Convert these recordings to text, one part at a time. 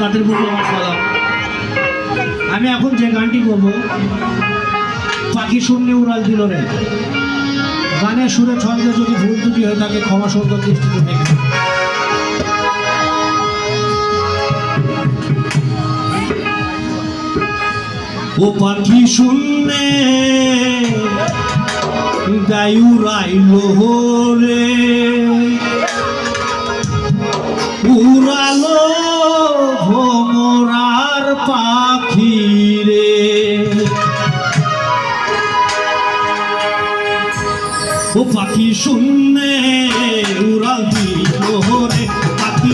তাদের প্রতি আমার সালাম আমি এখন যে গানটি করব, পাখি শূন্য উড়াল দিল রে। গানের সুরে ছন্দে যদি ভুল ত্রুটি হয়ে থাকে ক্ষমা সুন্দর দৃষ্টিতে দেখবে ও পাখি শুনলে গায়ু রাইল রে। উড়াল দিল রে পাখি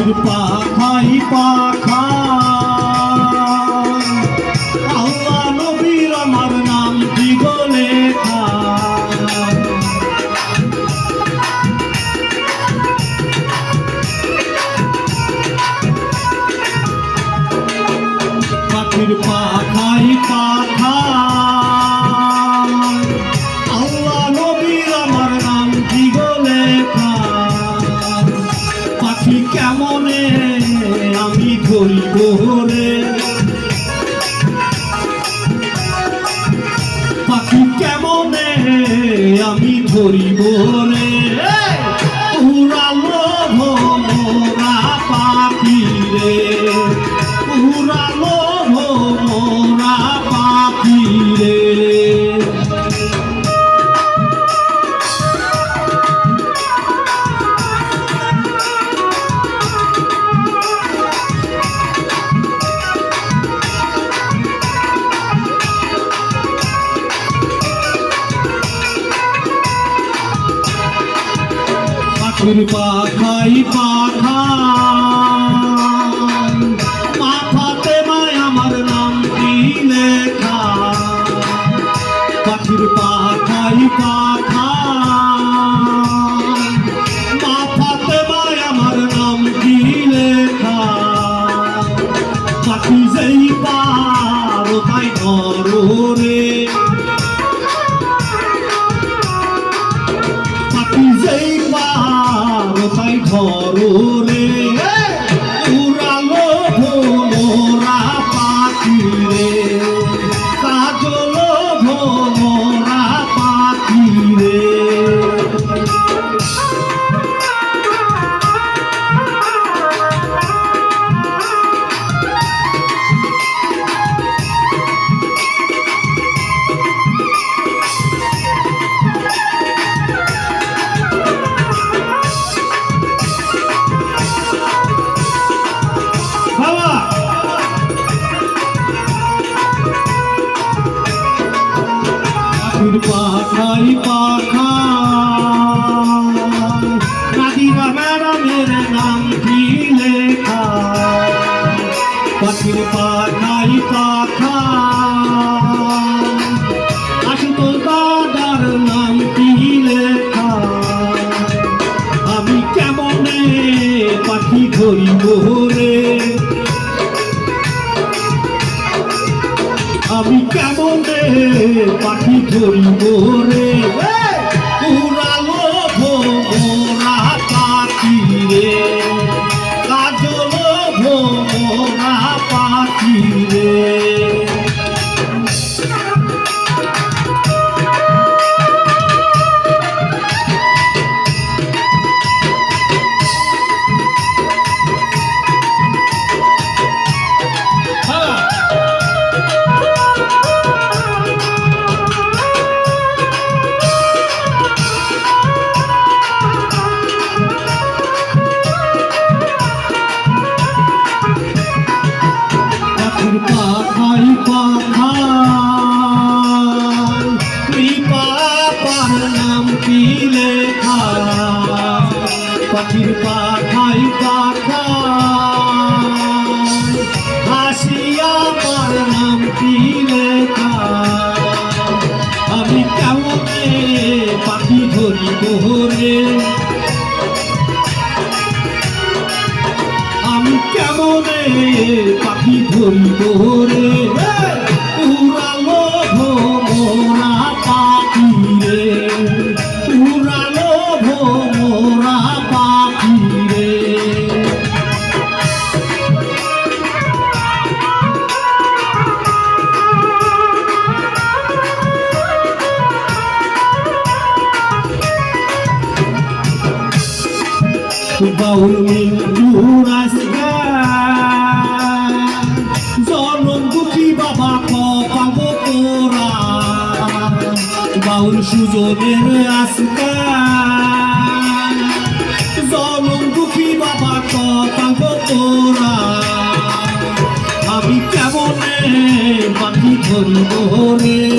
পাখির পাখাই পাখা। আল্লাহ নবীর আমার নাম দিগো পাখির পাখাই কেমনে আমি ধরিব রে? পাখি কেমনে আমি ধরিব রে পাখাই পাখা। পাখাই পাখা নাদিরা ম্যাডামের নাম পাখি ধরিব রে পাপাই পাপাই তুই পাপার নাম কি লেখা? পাখির পাখাই পা পাখি ধরি তোরে উড়ালো ভোমরা পাখি রে। উড়ালো ভোমরা পাখি রে। বাউল মিল জুড়াস জমির আসমান জনম দুঃখী বাবা কথা তোরা আমি কেমনে বাকি ধরব রে?